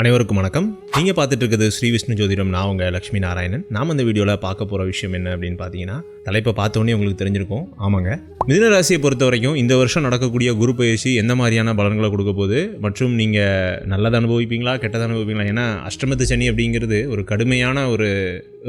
அனைவருக்கும் வணக்கம். நீங்கள் பார்த்துட்டு இருக்கிறது ஸ்ரீ விஷ்ணு ஜோதிடம். நான் உங்கள் லக்ஷ்மி நாராயணன். நாம் அந்த வீடியோவில் பார்க்க போகிற விஷயம் என்ன அப்படின்னு பார்த்தீங்கன்னா தலைப்பை பார்த்தோன்னே உங்களுக்கு தெரிஞ்சிருக்கும். ஆமாங்க. மிதுன ராசியை பொறுத்த வரைக்கும் இந்த வருஷம் நடக்கக்கூடிய குரு பயிற்சி எந்த மாதிரியான பலன்களை கொடுக்க போகுது? மற்றும் நீங்கள் நல்லதை அனுபவிப்பீங்களா கெட்டதை அனுபவிப்பீங்களா? ஏன்னா அஷ்டமத்து சனி அப்படிங்கிறது ஒரு கடுமையான ஒரு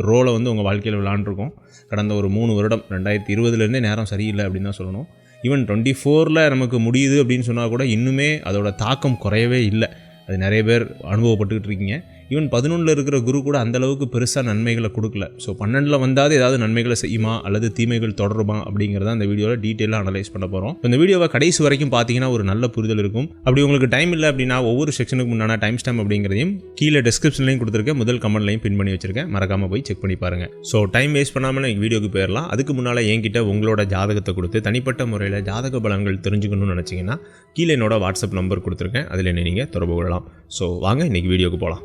ரோலை வந்து உங்கள் வாழ்க்கையில் விளாண்டுருக்கும் கடந்த ஒரு மூணு வருடம் ரெண்டாயிரத்தி இருபதுலேருந்தே நேரம் சரியில்லை அப்படின்னு தான் சொல்லணும். ஈவன் டுவெண்ட்டி ஃபோரில் நமக்கு முடியுது அப்படின்னு சொன்னால் கூட இன்னுமே அதோட தாக்கம் குறையவே இல்லை. அது நிறைய பேர் அனுபவப்பட்டுக்கிட்டு இருக்கீங்க. ஈவன் பதினொன்றில் இருக்கிற குரு கூட அந்த அளவுக்கு பெருசாக நன்மைகளை கொடுக்கல. ஸோ பன்னெண்டில் வந்தாவது ஏதாவது நன்மைகளை செய்யுமா? அல்லது தீமைகள் தொடருமா? அப்படிங்கிறத அந்த வீடியோவில் டீட்டெயிலாக அனலைஸ் பண்ண போகிறோம் இந்த வீடியோவை கடைசி வரைக்கும் பார்த்தீங்கன்னா ஒரு நல்ல புரிதல் இருக்கும். அப்படி உங்களுக்கு டைம் இல்லை அப்படின்னா ஒவ்வொரு செக்ஷனுக்கு முன்னாடி டைம் ஸ்டாம்ப் அப்படிங்கிறதையும் கீழே டிஸ்கிரிப்ஷன்லையும் கொடுத்துருக்கேன். முதல் கமெண்ட்லையும் பின் பண்ணி வச்சிருக்கேன். மறக்காமல் போய் செக் பண்ணி பாருங்க. ஸோ டைம் வேஸ்ட் பண்ணாமல் நீங்கள் வீடியோக்கு போயிடலாம் அதுக்கு முன்னால் என்கிட்ட உங்களோட ஜாதகத்தை கொடுத்து தனிப்பட்ட முறையில் ஜாதக பலன்கள் தெரிஞ்சுக்கணும்னு நினச்சிங்கன்னா கீழே என்னோட வாட்ஸ்அப் நம்பர் கொடுத்துருக்கேன். அதில் என்ன நீங்கள் தொடர்பு கொள்ளலாம். ஸோ வாங்க இன்றைக்கி வீடியோக்கு போகலாம்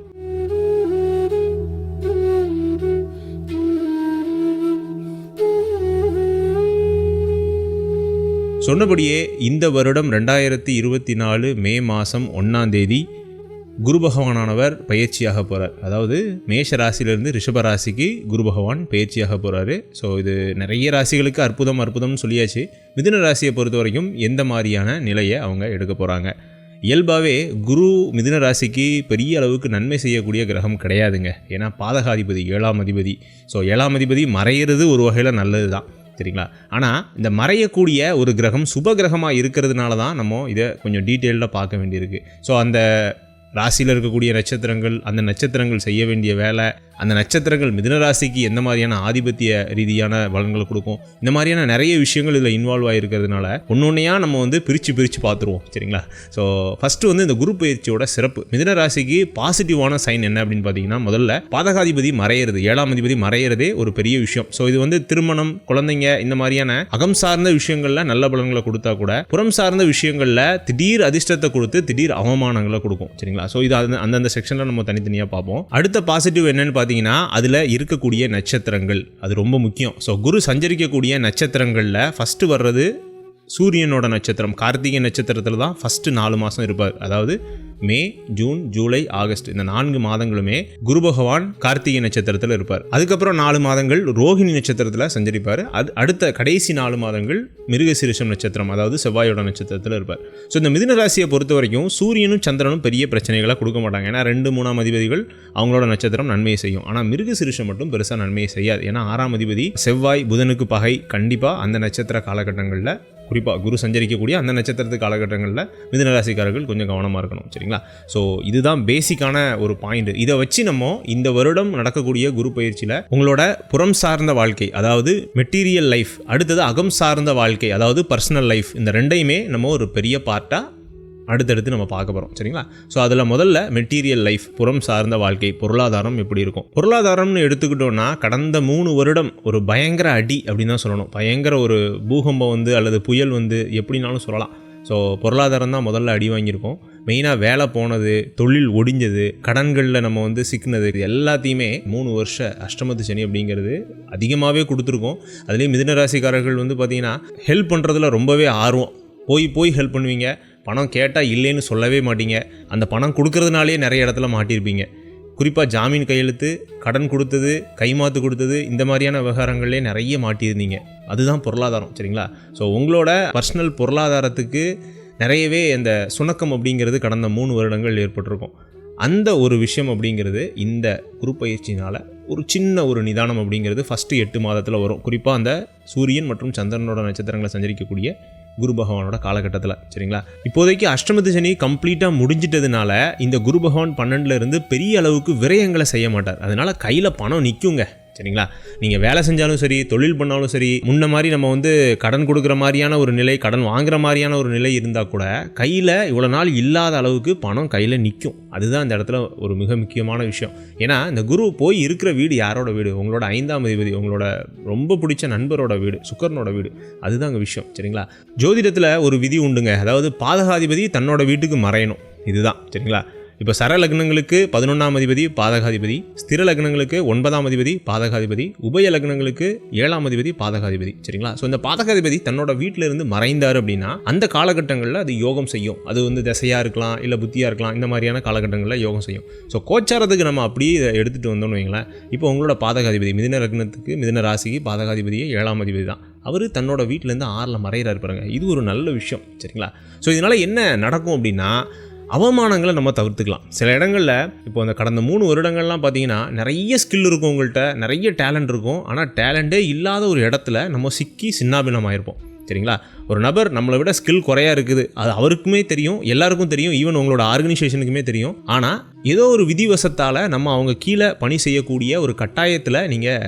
சொன்னபடியே இந்த வருடம் ரெண்டாயிரத்தி இருபத்தி நாலு மே மாதம் ஒன்றாம் தேதி குரு பகவானானவர் பயிற்சியாக போகிறார் அதாவது மேஷ ராசியிலிருந்து ரிஷப ராசிக்கு குரு பகவான் பயிற்சியாக போகிறாரு ஸோ இது நிறைய ராசிகளுக்கு அற்புதம் அற்புதம்னு சொல்லியாச்சு. மிதுன ராசியை பொறுத்த வரைக்கும் எந்த மாதிரியான நிலையை அவங்க எடுக்க போகிறாங்க இயல்பாகவே குரு மிதுன ராசிக்கு பெரிய அளவுக்கு நன்மை செய்யக்கூடிய கிரகம் கிடையாதுங்க. ஏன்னா பாதகாதிபதி ஏழாம் அதிபதி. ஸோ ஏழாம் அதிபதி மறையிறது ஒரு வகையில் நல்லது தான் சரிங்களா ஆனால் இந்த மறையக்கூடிய ஒரு கிரகம் சுப கிரகமாக இருக்கிறதுனால தான் நம்ம இதை கொஞ்சம் டீட்டெயில்டாக பார்க்க வேண்டியிருக்கு. ஸோ அந்த ராசியில் இருக்கக்கூடிய நட்சத்திரங்கள் அந்த நட்சத்திரங்கள் செய்ய வேண்டிய வேலை அந்த நட்சத்திரங்கள் மிதுனராசிக்கு எந்த மாதிரியான ஆதிபத்திய ரீதியான பலன்களை கொடுக்கும்? இந்த மாதிரியான நிறைய விஷயங்கள் இதில் இன்வால்வ் ஆகிருக்கிறதுனால ஒன்னொன்னையாக நம்ம வந்து பிரித்து பிரித்து பார்த்துருவோம் சரிங்களா? ஸோ ஃபஸ்ட்டு வந்து இந்த குரு பயிற்சியோட சிறப்பு. மிதுனராசிக்கு பாசிட்டிவான சைன் என்ன அப்படின்னு பார்த்தீங்கன்னா முதல்ல பாதகாதிபதி மறையிறது ஏழாம் அதிபதி மறையிறதே ஒரு பெரிய விஷயம். ஸோ இது வந்து திருமணம் குழந்தைங்க இந்த மாதிரியான அகம் சார்ந்த விஷயங்களில் நல்ல பலன்களை கொடுத்தா கூட புறம் சார்ந்த விஷயங்களில் திடீர் அதிர்ஷ்டத்தை கொடுத்து திடீர் அவமானங்களை கொடுக்கும் சரிங்களா? ஸோ இது அந்தந்த செக்ஷனில் நம்ம தனித்தனியாக பார்ப்போம். அடுத்த பாசிட்டிவ் என்னன்னு பார்த்தீங்கன்னா அதில் இருக்கக்கூடிய நட்சத்திரங்கள். அது ரொம்ப முக்கியம். ஸோ குரு சஞ்சரிக்கக்கூடிய நட்சத்திரங்களில் ஃபஸ்ட்டு வர்றது சூரியனோட நட்சத்திரம் கார்த்திகை நட்சத்திரத்தில் தான் ஃபஸ்ட்டு நாலு மாதம் இருப்பார். அதாவது மே ஜூன் ஜூலை ஆகஸ்ட் இந்த நான்கு மாதங்களுமே குரு பகவான் கார்த்திகை நட்சத்திரத்தில் இருப்பார். அதுக்கப்புறம் நாலு மாதங்கள் ரோஹிணி நட்சத்திரத்தில் சஞ்சரிப்பார். அது அடுத்த கடைசி நாலு மாதங்கள் மிருகசீரிஷம் நட்சத்திரம் அதாவது செவ்வாயோட நட்சத்திரத்தில் இருப்பார். ஸோ இந்த மிதுன ராசியை பொறுத்த வரைக்கும் சூரியனும் சந்திரனும் பெரிய பிரச்சனைகளை கொடுக்க மாட்டாங்க. ஏன்னா ரெண்டு மூணாம் அதிபதிகள் அவங்களோட நட்சத்திரம் நன்மையை செய்யும். ஆனால் மிருகசீரிஷம் மட்டும் பெருசாக நன்மையை செய்யாது. ஏன்னா ஆறாம் அதிபதி செவ்வாய் புதனுக்கு பகை. கண்டிப்பாக அந்த நட்சத்திர காலகட்டங்களில் குறிப்பாக குரு சஞ்சரிக்கக்கூடிய அந்த நட்சத்திரத்து காலகட்டங்களில் மிதுனராசிக்காரர்கள் கொஞ்சம் கவனமாக இருக்கணும் சரிங்களா? ஸோ இதுதான் பேசிக்கான ஒரு பாயிண்ட் இதை வச்சு நம்ம இந்த வருடம் நடக்கக்கூடிய குரு பயிற்சியில் உங்களோட புறம் சார்ந்த வாழ்க்கை அதாவது மெட்டீரியல் லைஃப் அடுத்தது அகம் சார்ந்த வாழ்க்கை அதாவது பர்சனல் லைஃப் இந்த ரெண்டையுமே நம்ம ஒரு பெரிய பார்ட்டாக அடுத்தடுத்து நம்ம பார்க்க போகிறோம் சரிங்களா? ஸோ அதில் முதல்ல மெட்டீரியல் லைஃப் புறம் சார்ந்த வாழ்க்கை பொருளாதாரம் எப்படி இருக்கும்? பொருளாதாரம்னு எடுத்துக்கிட்டோம்னா கடந்த மூணு வருடம் ஒரு பயங்கர அடி அப்படின்னு தான் சொல்லணும். பயங்கர ஒரு பூகம்பம் வந்து அல்லது புயல் வந்து எப்படினாலும் சொல்லலாம். ஸோ பொருளாதாரம் தான் முதல்ல அடி வாங்கியிருக்கோம். மெயினாக வேலை போனது தொழில் ஒடிஞ்சது கடன்களில் நம்ம வந்து சிக்கினது இது எல்லாத்தையுமே மூணு வருஷ அஷ்டமத்து சனி அப்படிங்கிறது அதிகமாகவே கொடுத்துருக்கோம். அதுலேயும் மிதனராசிக்காரர்கள் வந்து பார்த்திங்கன்னா ஹெல்ப் பண்ணுறதுல ரொம்பவே ஆர்வம். போய் போய் ஹெல்ப் பண்ணுவீங்க. பணம் கேட்டால் இல்லைன்னு சொல்லவே மாட்டீங்க. அந்த பணம் கொடுக்கறதுனாலே நிறைய இடத்துல மாட்டியிருப்பீங்க குறிப்பாக ஜாமீன் கையெழுத்து கடன் கொடுத்தது கைமாத்து கொடுத்தது இந்த மாதிரியான விவகாரங்களே நிறைய மாட்டியிருந்தீங்க. அதுதான் பொருளாதாரம் சரிங்களா? ஸோ உங்களோட பர்சனல் பொருளாதாரத்துக்கு நிறையவே அந்த சுணக்கம் அப்படிங்கிறது கடந்த மூணு வருடங்கள் ஏற்பட்டிருக்கும். அந்த ஒரு விஷயம் அப்படிங்கிறது இந்த குருப்பயிற்சினால் ஒரு சின்ன ஒரு நிதானம் அப்படிங்கிறது ஃபஸ்ட்டு எட்டு மாதத்தில் வரும். குறிப்பாக அந்த சூரியன் மற்றும் சந்திரனோட நட்சத்திரங்களை சஞ்சரிக்கக்கூடிய குரு பகவானோட காலகட்டத்தில் சரிங்களா? இப்போதைக்கு அஷ்டமத்து சனி கம்ப்ளீட்டாக முடிஞ்சிட்டதுனால இந்த குரு பகவான் பன்னெண்டுலேருந்து பெரிய அளவுக்கு விரயங்களை செய்ய மாட்டார். அதனால் கையில் பணம் நிற்குங்க சரிங்களா? நீங்கள் வேலை செஞ்சாலும் சரி தொழில் பண்ணாலும் சரி முன்ன மாதிரி நம்ம வந்து கடன் கொடுக்குற மாதிரியான ஒரு நிலை கடன் வாங்குற மாதிரியான ஒரு நிலை இருந்தால் கூட கையில் இவ்வளோ நாள் இல்லாத அளவுக்கு பணம் கையில் நிற்கும் அதுதான் இந்த இடத்துல ஒரு மிக முக்கியமான விஷயம். ஏன்னா இந்த குரு போய் இருக்கிற வீடு யாரோட வீடு? உங்களோட ஐந்தாம் அதிபதி உங்களோட ரொம்ப பிடிச்ச நண்பரோட வீடு சுக்கரனோட வீடு. அதுதான் அங்கே விஷயம் சரிங்களா? ஜோதிடத்தில் ஒரு விதி உண்டுங்க. அதாவது பாதகாதிபதி தன்னோட வீட்டுக்கு மறையணும். இதுதான் சரிங்களா? இப்போ சர லக்னங்களுக்கு பதினொன்றாம் அதிபதி பாதகாதிபதி ஸ்திர லக்னங்களுக்கு ஒன்பதாம் அதிபதி பாதகாதிபதி உபய லக்னங்களுக்கு ஏழாம் அதிபதி பாதகாதிபதி. சரிங்களா? ஸோ இந்த பாதகாதிபதி தன்னோட வீட்டில இருந்து மறைந்தார் அப்படின்னா அந்த காலகட்டங்களில் அது யோகம் செய்யும். அது வந்து திசையாக இருக்கலாம் இல்லை புத்தியாக இருக்கலாம் இந்த மாதிரியான காலகட்டங்களில் யோகம் செய்யும். ஸோ கோச்சாரத்துக்கு நம்ம அப்படியே இதை எடுத்துகிட்டு வந்தோம்னு வைங்களேன் இப்போ உங்களோட பாதகாதிபதி மிதின லக்னத்துக்கு மிதின ராசிக்கு பாதகாதிபதியே ஏழாம் அதிபதி தான். அவர் தன்னோட வீட்டிலேருந்து ஆறில் மறையிறாரு பாருங்க. இது ஒரு நல்ல விஷயம். சரிங்களா? ஸோ இதனால் என்ன நடக்கும் அப்படின்னா அவமானங்களை நம்ம தவிர்த்துக்கலாம். சில இடங்களில் இப்போ அந்த கடந்த மூணு வருடங்கள்லாம் பார்த்தீங்கன்னா நிறைய ஸ்கில் இருக்கும் உங்கள்கிட்ட நிறைய டேலண்ட் இருக்கும். ஆனால் டேலண்டே இல்லாத ஒரு இடத்துல நம்ம சிக்கி சின்னாபின்னம் ஆயிருப்போம் சரிங்களா? ஒரு நபர் நம்மளை விட ஸ்கில் குறையா இருக்குது. அது அவருக்குமே தெரியும் எல்லாருக்கும் தெரியும் ஈவன் உங்களோட ஆர்கனைசேஷனுக்குமே தெரியும். ஆனால் ஏதோ ஒரு விதிவசத்தால் நம்ம அவங்க கீழே பணி செய்யக்கூடிய ஒரு கட்டாயத்தில் நீங்கள்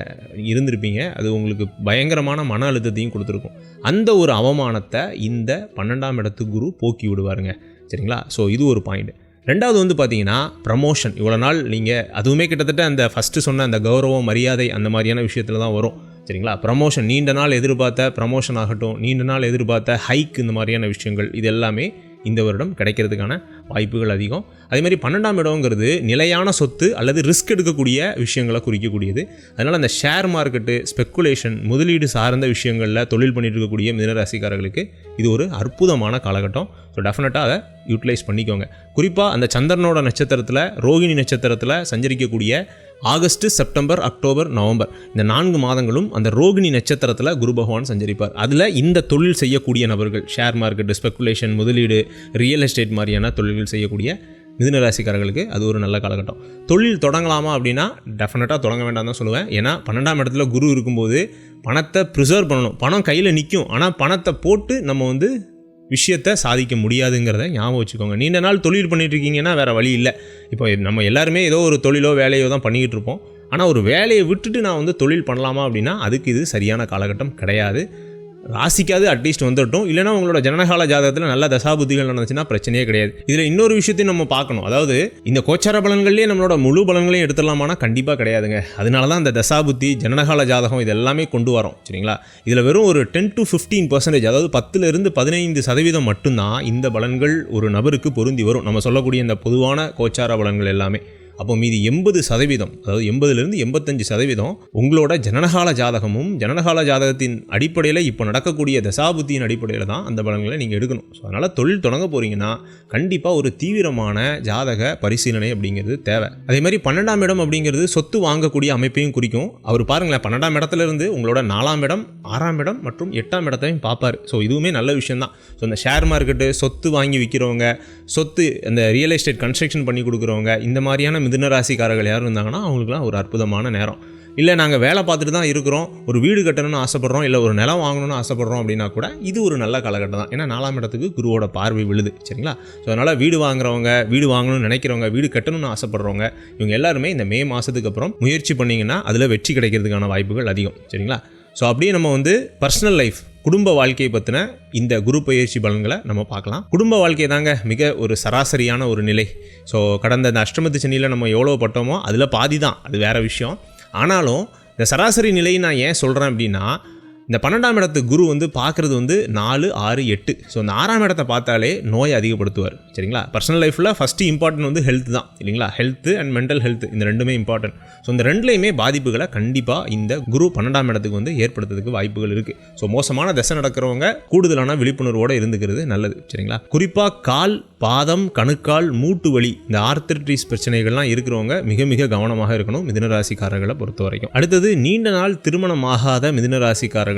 இருந்திருப்பீங்க. அது உங்களுக்கு பயங்கரமான மன அழுத்தத்தையும் கொடுத்துருக்கும். அந்த ஒரு அவமானத்தை இந்த பன்னெண்டாம் இடத்து குரு போக்கி விடுவாருங்க. சரிங்களா? ஸோ இது ஒரு பாயிண்ட் ரெண்டாவது வந்து பார்த்தீங்கன்னா ப்ரமோஷன் இவ்வளோ நாள் நீங்கள் அதுவுமே கிட்டத்தட்ட அந்த ஃபஸ்ட்டு சொன்ன அந்த கௌரவம் மரியாதை அந்த மாதிரியான விஷயத்தில் தான் வரும். சரிங்களா? ப்ரமோஷன் நீண்ட நாள் எதிர்பார்த்த ப்ரமோஷன் ஆகட்டும் நீண்ட நாள் எதிர்பார்த்த ஹைக் இந்த மாதிரியான விஷயங்கள் இது எல்லாமே இந்த வருடம் கிடைக்கிறதுக்கான வாய்ப்புகள் அதிகம். அதே மாதிரி பன்னெண்டாம் இடங்கிறது நிலையான சொத்து அல்லது ரிஸ்க் எடுக்கக்கூடிய விஷயங்களை குறிக்கக்கூடியது. அதனால் அந்த ஷேர் மார்க்கெட்டு ஸ்பெக்குலேஷன் முதலீடு சார்ந்த விஷயங்களில் தொழில் பண்ணிட்டு இருக்கக்கூடிய மிதனராசிக்காரர்களுக்கு இது ஒரு அற்புதமான காலகட்டம். ஸோ டெஃபினட்டாக அதை யூட்டிலைஸ் பண்ணிக்கோங்க. குறிப்பாக அந்த சந்திரனோட நட்சத்திரத்தில் ரோகிணி நட்சத்திரத்தில் சஞ்சரிக்கக்கூடிய ஆகஸ்ட் செப்டம்பர் அக்டோபர் நவம்பர் இந்த நான்கு மாதங்களும் அந்த ரோகிணி நட்சத்திரத்தில் குரு பகவான் சஞ்சரிப்பார். அதில் இந்த தொழில் செய்யக்கூடிய நபர்கள் ஷேர் மார்க்கெட்டு ஸ்பெக்குலேஷன் முதலீடு ரியல் எஸ்டேட் மாதிரியான தொழில்கள் செய்யக்கூடிய மிதுனராசிக்காரர்களுக்கு அது ஒரு நல்ல காலகட்டம். தொழில் தொடங்கலாமா அப்படின்னா டெஃபினட்டாக தொடங்க வேண்டாம் தான் சொல்லுவேன். ஏன்னா பன்னெண்டாம் இடத்துல குரு இருக்கும்போது பணத்தை ப்ரிசர்வ் பண்ணணும். பணம் கையில் நிற்கும் ஆனால் பணத்தை போட்டு நம்ம வந்து விஷயத்தை சாதிக்க முடியாதுங்கிறத ஞாபகம் வச்சுக்கோங்க. நீண்ட நாள் தொழில் பண்ணிட்டு இருக்கீங்கன்னா வேறு வழி இல்லை. இப்போ நம்ம எல்லாருமே ஏதோ ஒரு தொழிலோ வேலையோ தான் பண்ணிக்கிட்டு இருப்போம். ஆனால் ஒரு வேலையை விட்டுட்டு நான் வந்து தொழில் பண்ணலாமா அப்படின்னா அதுக்கு இது சரியான காலகட்டம் கிடையாது. ராசிக்காவது அட்லீஸ்ட் வந்துட்டோம். இல்லைனா உங்களோட ஜனனகால ஜாதகத்தில் நல்ல தசாபுத்திகள் நடந்துச்சுன்னா பிரச்சனையே கிடையாது. இதில் இன்னொரு விஷயத்தையும் நம்ம பார்க்கணும். அதாவது இந்த கோச்சார பலன்கள்லேயே நம்மளோட முழு பலன்களையும் எடுத்துடலாமானா கண்டிப்பாக கிடையாதுங்க. அதனால தான் இந்த தசாபுத்தி ஜனனகால ஜாதகம் இது எல்லாமே கொண்டு வரோம். சரிங்களா? இதில் வெறும் ஒரு டென் டு ஃபிஃப்டீன் பர்சன்டேஜ் அதாவது பத்துலேருந்து பதினைந்து சதவீதம் மட்டும்தான் இந்த பலன்கள் ஒரு நபருக்கு பொருந்தி வரும். நம்ம சொல்லக்கூடிய இந்த பொதுவான கோச்சார பலன்கள் எல்லாமே. அப்போ மீதி எண்பது சதவீதம் அதாவது எண்பதுலேருந்து எண்பத்தஞ்சு சதவீதம் உங்களோட ஜனனகால ஜாதகமும் ஜனனகால ஜாதகத்தின் அடிப்படையில் இப்போ நடக்கக்கூடிய தசாபுத்தியின் அடிப்படையில் தான் அந்த பலன்களை நீங்கள் எடுக்கணும். ஸோ அதனால் தொழில் தொடங்க போகிறீங்கன்னா கண்டிப்பாக ஒரு தீவிரமான ஜாதக பரிசீலனை அப்படிங்கிறது தேவை. அதே மாதிரி பன்னெண்டாம் இடம் அப்படிங்கிறது சொத்து வாங்கக்கூடிய அமைப்பையும் குறிக்கும். அவர் பாருங்களேன் பன்னெண்டாம் இடத்துல இருந்து உங்களோட நாலாம் இடம் ஆறாம் இடம் மற்றும் எட்டாம் இடத்தையும் பார்ப்பார். ஸோ இதுவுமே நல்ல விஷயம் தான். ஸோ இந்த ஷேர் மார்க்கெட்டு சொத்து வாங்கி விற்கிறவங்க சொத்து அந்த ரியல் எஸ்டேட் கன்ஸ்ட்ரக்ஷன் பண்ணி கொடுக்குறவங்க இந்த மாதிரியான மிதுன ராசிக்காரர்கள் யாரும் இருந்தாங்கன்னா அவங்களுக்குலாம் ஒரு அற்புதமான நேரம். இல்லை நாங்கள் வேலை பார்த்துட்டு தான் இருக்கிறோம் ஒரு வீடு கட்டணும்னு ஆசைப்பட்றோம் இல்லை ஒரு நிலம் வாங்கணும்னு ஆசைப்பட்றோம் அப்படின்னா கூட இது ஒரு நல்ல காலகட்டம் தான். ஏன்னா நாலாம் இடத்துக்கு குருவோட பார்வை விழுது சரிங்களா? ஸோ அதனால் வீடு வாங்குறவங்க வீடு வாங்கணும்னு நினைக்கிறவங்க வீடு கட்டணும்னு ஆசைப்பட்றவங்க இவங்க எல்லாருமே இந்த மே மாதத்துக்கு அப்புறம் முயற்சி பண்ணிங்கன்னா அதில் வெற்றி கிடைக்கிறதுக்கான வாய்ப்புகள் அதிகம் சரிங்களா? ஸோ அப்படியே நம்ம வந்து பர்சனல் லைஃப் குடும்ப வாழ்க்கையை பற்றின இந்த குரு பயிற்சி பலன்களை நம்ம பார்க்கலாம். குடும்ப வாழ்க்கை தாங்க மிக ஒரு சராசரியான ஒரு நிலை. ஸோ கடந்த இந்த அஷ்டமத்து சனியில் நம்ம எவ்வளோ பட்டோமோ அதில் பாதி தான் அது வேறு விஷயம். ஆனாலும் இந்த சராசரி நிலையை நான் ஏன் சொல்கிறேன் அப்படின்னா இந்த பன்னெண்டாம் இடத்து குரு வந்து பார்க்குறது வந்து நாலு ஆறு எட்டு. ஸோ இந்த ஆறாம் இடத்த பார்த்தாலே நோயை அதிகப்படுத்துவார். சரிங்களா? பர்சனல் லைஃப்பில் ஃபஸ்ட்டு இம்பார்ட்டன்ட் வந்து ஹெல்த் தான். இல்லைங்களா? ஹெல்த்து அண்ட் மென்டல் ஹெல்த் இந்த ரெண்டுமே இம்பார்ட்டன்ட் ஸோ இந்த ரெண்டுலேயுமே பாதிப்புகளை கண்டிப்பாக இந்த குரு பன்னெண்டாம் இடத்துக்கு வந்து ஏற்படுத்துறதுக்கு வாய்ப்புகள் இருக்குது ஸோ மோசமான தசை நடக்கிறவங்க கூடுதலான விழிப்புணர்வோடு இருந்துக்கிறது நல்லது. சரிங்களா? குறிப்பாக கால் பாதம் கணுக்கால் மூட்டு வலி இந்த ஆர்த்தரிட்டிஸ் பிரச்சனைகள்லாம் இருக்கிறவங்க மிக மிக கவனமாக இருக்கணும் மிதுனராசிக்காரர்களை பொறுத்த வரைக்கும் அடுத்தது நீண்ட நாள் திருமணம் ஆகாத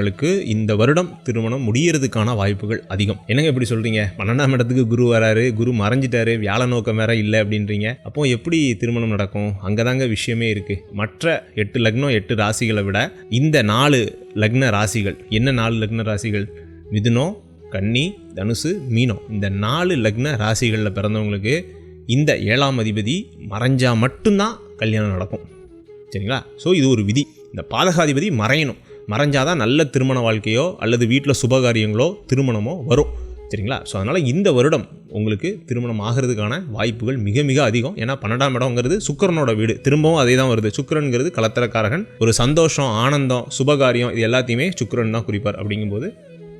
மிதுனராசிக்காரர்களுக்கு இந்த வருடம் திருமணம் முடியறதுக்கான வாய்ப்புகள் அதிகம். என்னங்க இப்படி சொல்றீங்க? பன்னெண்டாம் இடத்துக்கு குரு வராரு குரு மறைஞ்சிட்டாரு வியாழ நோக்கம் வேற இல்லை அப்படின்றீங்க. அப்போ எப்படி திருமணம் நடக்கும்? அங்கதாங்க விஷயமே இருக்கு. மற்ற எட்டு லக்னம் எட்டு ராசிகளை விட இந்த நாலு லக்ன ராசிகள் என்ன நாலு லக்ன ராசிகள்? மிதுனம் கன்னி தனுசு மீனம். இந்த நாலு லக்ன ராசிகளில் பிறந்தவங்களுக்கு இந்த ஏழாம் அதிபதி மறைஞ்சா மட்டும்தான் கல்யாணம் நடக்கும். சரிங்களா? ஸோ இது ஒரு விதி. இந்த பாதகாதிபதி மறையணும். மறைஞ்சாதான் நல்ல திருமண வாழ்க்கையோ அல்லது வீட்டில் சுபகாரியங்களோ திருமணமோ வரும். சரிங்களா? ஸோ அதனால் இந்த வருடம் உங்களுக்கு திருமணம் ஆகிறதுக்கான வாய்ப்புகள் மிக மிக அதிகம். ஏன்னா பன்னெண்டாம் இடம்ங்கிறது சுக்கரனோட வீடு. திரும்பவும் அதே தான் வருது. சுக்கரனுங்கிறது கலத்தரக்காரகன். ஒரு சந்தோஷம் ஆனந்தம் சுபகாரியம் இது எல்லாத்தையுமே சுக்கரன் தான் குறிப்பார் அப்படிங்கும்போது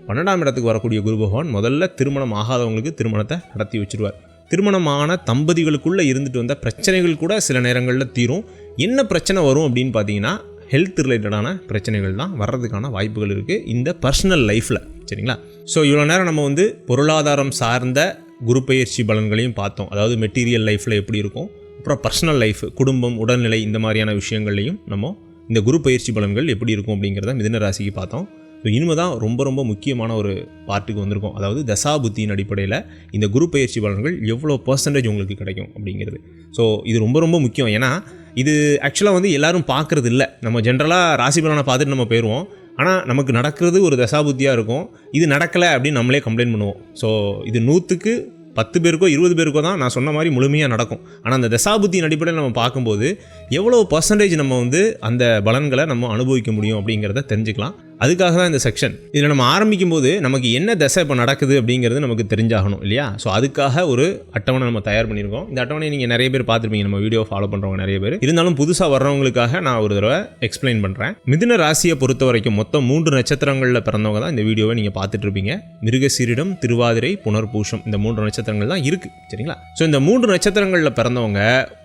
பன்னெண்டாம் இடத்துக்கு வரக்கூடிய குரு பகவான் முதல்ல திருமணம் ஆகாதவங்களுக்கு திருமணத்தை நடத்தி வச்சிருவார். திருமணமான தம்பதிகளுக்குள்ளே இருந்துட்டு வந்த பிரச்சனைகள் கூட சில நேரங்களில் தீரும். என்ன பிரச்சனை வரும் அப்படின்னு பார்த்தீங்கன்னா ஹெல்த் ரிலேட்டடான பிரச்சனைகள் தான் வர்றதுக்கான வாய்ப்புகள் இருக்குது இந்த பர்சனல் லைஃப்பில் சரிங்களா? ஸோ இவ்வளோ நேரம் நம்ம வந்து பொருளாதாரம் சார்ந்த குரு பயிற்சி பலன்களையும் பார்த்தோம். அதாவது மெட்டீரியல் லைஃப்பில் எப்படி இருக்கும் அப்புறம் பர்சனல் லைஃப் குடும்பம் உடல்நிலை இந்த மாதிரியான விஷயங்கள்லையும் நம்ம இந்த குரு பயிற்சி பலன்கள் எப்படி இருக்கும் அப்படிங்கிறத மிதன ராசிக்கு பார்த்தோம். ஸோ இனிமே தான் ரொம்ப ரொம்ப முக்கியமான ஒரு பார்ட்டுக்கு வந்திருக்கும். அதாவது தசாபுத்தியின் அடிப்படையில் இந்த குரு பயிற்சி பலன்கள் எவ்வளோ பர்சன்டேஜ் உங்களுக்கு கிடைக்கும் அப்படிங்கிறது. ஸோ இது ரொம்ப ரொம்ப முக்கியம். ஏன்னா இது ஆக்சுவலாக வந்து எல்லோரும் பார்க்குறது இல்லை நம்ம ஜென்ரலாக ராசி பலனை பார்த்துட்டு நம்ம போயிடுவோம் ஆனால் நமக்கு நடக்கிறது ஒரு தசாபுத்தியாக இருக்கும். இது நடக்கலை அப்படின்னு நம்மளே கம்ப்ளைண்ட் பண்ணுவோம். ஸோ இது நூற்றுக்கு பத்து பேருக்கோ இருபது பேருக்கோ தான் நான் சொன்ன மாதிரி முழுமையாக நடக்கும். ஆனால் அந்த தசாபுத்தியின் அடிப்படையில் நம்ம பார்க்கும்போது எவ்வளோ பர்சன்டேஜ் நம்ம வந்து அந்த பலன்களை நம்ம அனுபவிக்க முடியும் அப்படிங்கிறத தெரிஞ்சுக்கலாம். அதுக்காக தான் இந்த செக்ஷன் இதில் நம்ம ஆரம்பிக்கும் போது நமக்கு என்ன தசை இப்போ நடக்குது அப்படிங்கிறது நமக்கு தெரிஞ்சாகணும் இல்லையா? ஸோ அதுக்காக ஒரு அட்டவணை நம்ம தயார் பண்ணியிருக்கோம். இந்த அட்டவணை நீங்கள் நிறைய பேர் பார்த்துருப்பீங்க. நம்ம வீடியோ ஃபாலோ பண்ணுறவங்க நிறைய பேர். இருந்தாலும் புதுசாக வர்றவங்களுக்காக நான் ஒரு தடவை எக்ஸ்பிளைன் பண்ணுறேன் மிதுன ராசியை பொறுத்த வரைக்கும் மொத்தம் மூன்று நட்சத்திரங்களில் பிறந்தவங்க தான் இந்த வீடியோவை நீங்கள் பார்த்துட்டு இருப்பீங்க மிருகசீரிடம் திருவாதிரை புனர்பூஷம் இந்த மூன்று நட்சத்திரங்கள் தான் இருக்குது சரிங்களா? ஸோ இந்த மூன்று நட்சத்திரங்களில் பிறந்தவங்க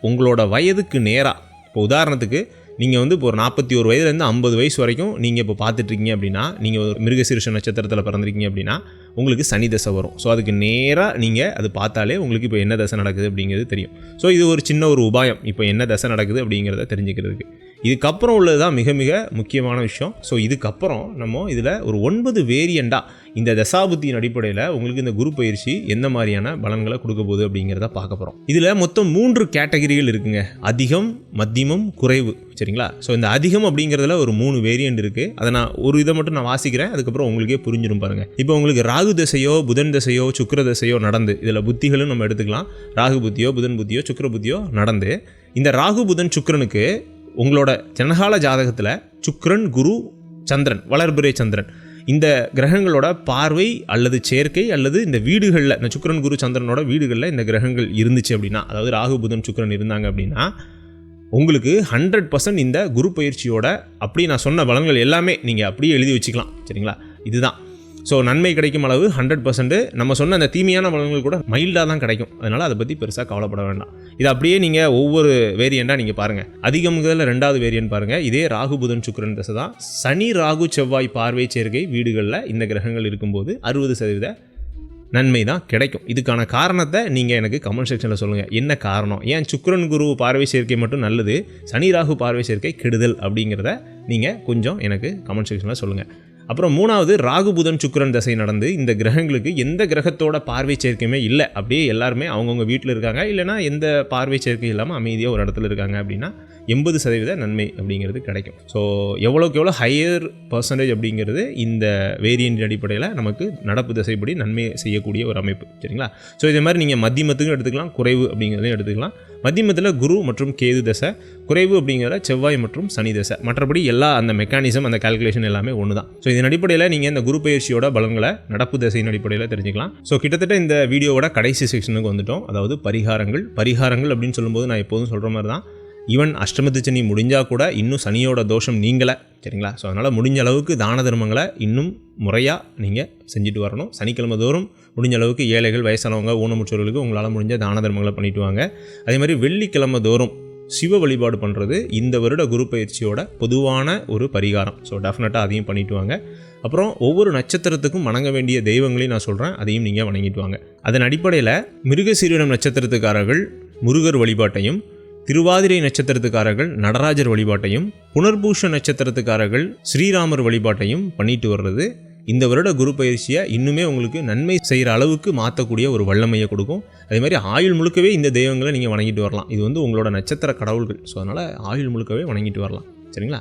உங்களோட வயதுக்கு நேராக இப்போ உதாரணத்துக்கு நீங்கள் வந்து இப்போ ஒரு நாற்பத்தி ஒரு வயதுலேருந்து ஐம்பது வயசு வரைக்கும் நீங்கள் இப்போ பார்த்துட்ருக்கீங்க அப்படின்னா நீங்கள் ஒரு மிருகசீரிஷ நட்சத்திரத்தில் பிறந்திருக்கீங்க அப்படின்னா உங்களுக்கு சனி தசை வரும். ஸோ அதுக்கு நேராக நீங்கள் அது பார்த்தாலே உங்களுக்கு இப்போ என்ன தசை நடக்குது அப்படிங்கிறது தெரியும். ஸோ இது ஒரு சின்ன ஒரு உபாயம். இப்போ என்ன தசை நடக்குது அப்படிங்கிறத தெரிஞ்சுக்கிறதுக்கு. இதுக்கப்புறம் உள்ளது தான் மிக மிக முக்கியமான விஷயம். ஸோ இதுக்கப்புறம் நம்ம இதில் ஒரு ஒன்பது வேரியண்டாக இந்த தசாபுத்தியின் அடிப்படையில் உங்களுக்கு இந்த குரு பயிற்சி எந்த மாதிரியான பலன்களை கொடுக்க போகுது அப்படிங்கிறத பார்க்க போகிறோம் இதில் மொத்தம் மூன்று கேட்டகரிகள் இருக்குங்க. அதிகம் மத்தியமம் குறைவு. சரிங்களா? ஸோ இந்த அதிகம் அப்படிங்கிறதுல ஒரு மூணு வேரியண்ட் இருக்குது அதை நான் ஒரு இதை மட்டும் நான் வாசிக்கிறேன். அதுக்கப்புறம் உங்களுக்கே புரிஞ்சிடும் பாருங்கள் இப்போ உங்களுக்கு ராகு தசையோ புதன் தசையோ சுக்கிர தசையோ நடந்து இதில் புத்திகளும் நம்ம எடுத்துக்கலாம். ராகு புத்தியோ புதன் புத்தியோ சுக்கர புத்தியோ நடந்து இந்த ராகு புதன் சுக்கரனுக்கு உங்களோட ஜனகால ஜாதகத்தில் சுக்ரன் குரு சந்திரன் வளர்பிறை சந்திரன். இந்த கிரகங்களோட பார்வை அல்லது சேர்க்கை அல்லது இந்த வீடுகளில் இந்த சுக்கிரன் குரு சந்திரனோட வீடுகளில் இந்த கிரகங்கள் இருந்துச்சு அப்படின்னா அதாவது ராகு புதன் சுக்கிரன் இருந்தாங்க அப்படின்னா உங்களுக்கு ஹண்ட்ரட் பர்சன்ட் இந்த குரு பயிற்சியோட அப்படி நான் சொன்ன பலன்கள் எல்லாமே நீங்கள் அப்படியே எழுதி வச்சுக்கலாம். சரிங்களா? இதுதான். ஸோ நன்மை கிடைக்கும் அளவு ஹண்ட்ரட் பர்சன்ட் நம்ம சொன்ன அந்த தீமையான பலன்கள் கூட மைல்டாக தான் கிடைக்கும். அதனால் அதை பற்றி பெருசாக கவலைப்பட வேண்டாம். இது அப்படியே நீங்கள் ஒவ்வொரு வேரியண்ட்டாக நீங்கள் பாருங்கள் அதிகம் முதல்ல ரெண்டாவது வேரியன்ட் பாருங்கள் இதே ராகு புதன் சுக்கரன் தசை தான். சனி ராகு செவ்வாய் பார்வை சேர்க்கை வீடுகளில் இந்த கிரகங்கள் இருக்கும்போது அறுபது சதவீத நன்மை தான் கிடைக்கும். இதுக்கான காரணத்தை நீங்கள் எனக்கு கமெண்ட் செக்ஷனில் சொல்லுங்கள் என்ன காரணம்? ஏன் சுக்ரன் குரு பார்வை சேர்க்கை மட்டும் நல்லது சனி ராகு பார்வை சேர்க்கை கெடுதல் அப்படிங்கிறத நீங்கள் கொஞ்சம் எனக்கு கமெண்ட் செக்ஷனில் சொல்லுங்கள் அப்புறம் மூணாவது ராகு புதன் சுக்கரன் தசை நடந்து இந்த கிரகங்களுக்கு எந்த கிரகத்தோட பார்வை சேர்க்கையுமே இல்லை. அப்படியே எல்லாருமே அவங்கவுங்க வீட்டில் இருக்காங்க. இல்லைனா எந்த பார்வை சேர்க்கை இல்லாமல் அமைதியாக ஒரு இடத்துல இருக்காங்க அப்படின்னா எண்பது சதவீத நன்மை அப்படிங்கிறது கிடைக்கும். ஸோ எவ்வளோக்கு எவ்வளோ ஹையர் பர்சன்டேஜ் அப்படிங்கிறது இந்த வேரியன்ட் அடிப்படையில் நமக்கு நடப்பு திசைப்படி நன்மை செய்யக்கூடிய ஒரு அமைப்பு. சரிங்களா? ஸோ இதே மாதிரி நீங்கள் மத்தியமத்துக்கும் எடுத்துக்கலாம் குறைவு அப்படிங்கிறதையும் எடுத்துக்கலாம். மத்தியமத்தில் குரு மற்றும் கேது தசை குறைவு அப்படிங்கிற செவ்வாய் மற்றும் சனி தசை. மற்றபடி எல்லா அந்த மெக்கானிசம் அந்த கால்குலேஷன் எல்லாமே ஒன்று தான் ஸோ இதன் அடிப்படையில் நீங்கள் இந்த குரு பயிற்சியோட பலன்களை நடப்பு திசையின் அடிப்படையில் தெரிஞ்சுக்கலாம். ஸோ கிட்டத்தட்ட இந்த வீடியோவோட கடைசி செக்ஷனுக்கு வந்துட்டோம். அதாவது பரிகாரங்கள் பரிகாரங்கள் அப்படின்னு சொல்லும்போது நான் எப்போதும் சொல்கிற மாதிரி தான் ஈவன் அஷ்டமத்து சனி முடிஞ்சால் கூட இன்னும் சனியோட தோஷம் நீங்களை சரிங்களா? ஸோ அதனால் முடிஞ்ச அளவுக்கு தான தர்மங்களை இன்னும் முறையாக நீங்கள் செஞ்சுட்டு வரணும். சனிக்கிழமை தோறும் முடிஞ்ச அளவுக்கு ஏழைகள் வயசானவங்க ஊனமுற்றோர்களுக்கு உங்களால் முடிஞ்ச தான தர்மங்களை பண்ணிட்டு வாங்க. அதே மாதிரி வெள்ளிக்கிழமை தோறும் சிவ வழிபாடு பண்ணுறது இந்த வருட குரு பயிற்சியோட பொதுவான ஒரு பரிகாரம். ஸோ டெஃபினட்டாக அதையும் பண்ணிட்டு வாங்க. அப்புறம் ஒவ்வொரு நட்சத்திரத்துக்கும் வணங்க வேண்டிய தெய்வங்களையும் நான் சொல்கிறேன் அதையும் நீங்கள் வணங்கிட்டு வாங்க. அதன் அடிப்படையில் மிருகசீரிடம் நட்சத்திரத்துக்காரர்கள் முருகர் வழிபாட்டையும் திருவாதிரை நட்சத்திரத்துக்காரர்கள் நடராஜர் வழிபாட்டையும் புனர்பூஷ நட்சத்திரத்துக்காரர்கள் ஸ்ரீராமர் வழிபாட்டையும் பண்ணிட்டு வர்றது. இந்த வருட குரு பயிற்சியை இன்னுமே உங்களுக்கு நன்மை செய்கிற அளவுக்கு மாற்றக்கூடிய ஒரு வல்லமையை கொடுக்கும். அதே மாதிரி ஆயுள் முழுக்கவே இந்த தெய்வங்களை நீங்கள் வணங்கிட்டு வரலாம். இது வந்து உங்களோட நட்சத்திர கடவுள்கள். ஸோ அதனால் ஆயுள் முழுக்கவே வணங்கிட்டு வரலாம். சரிங்களா?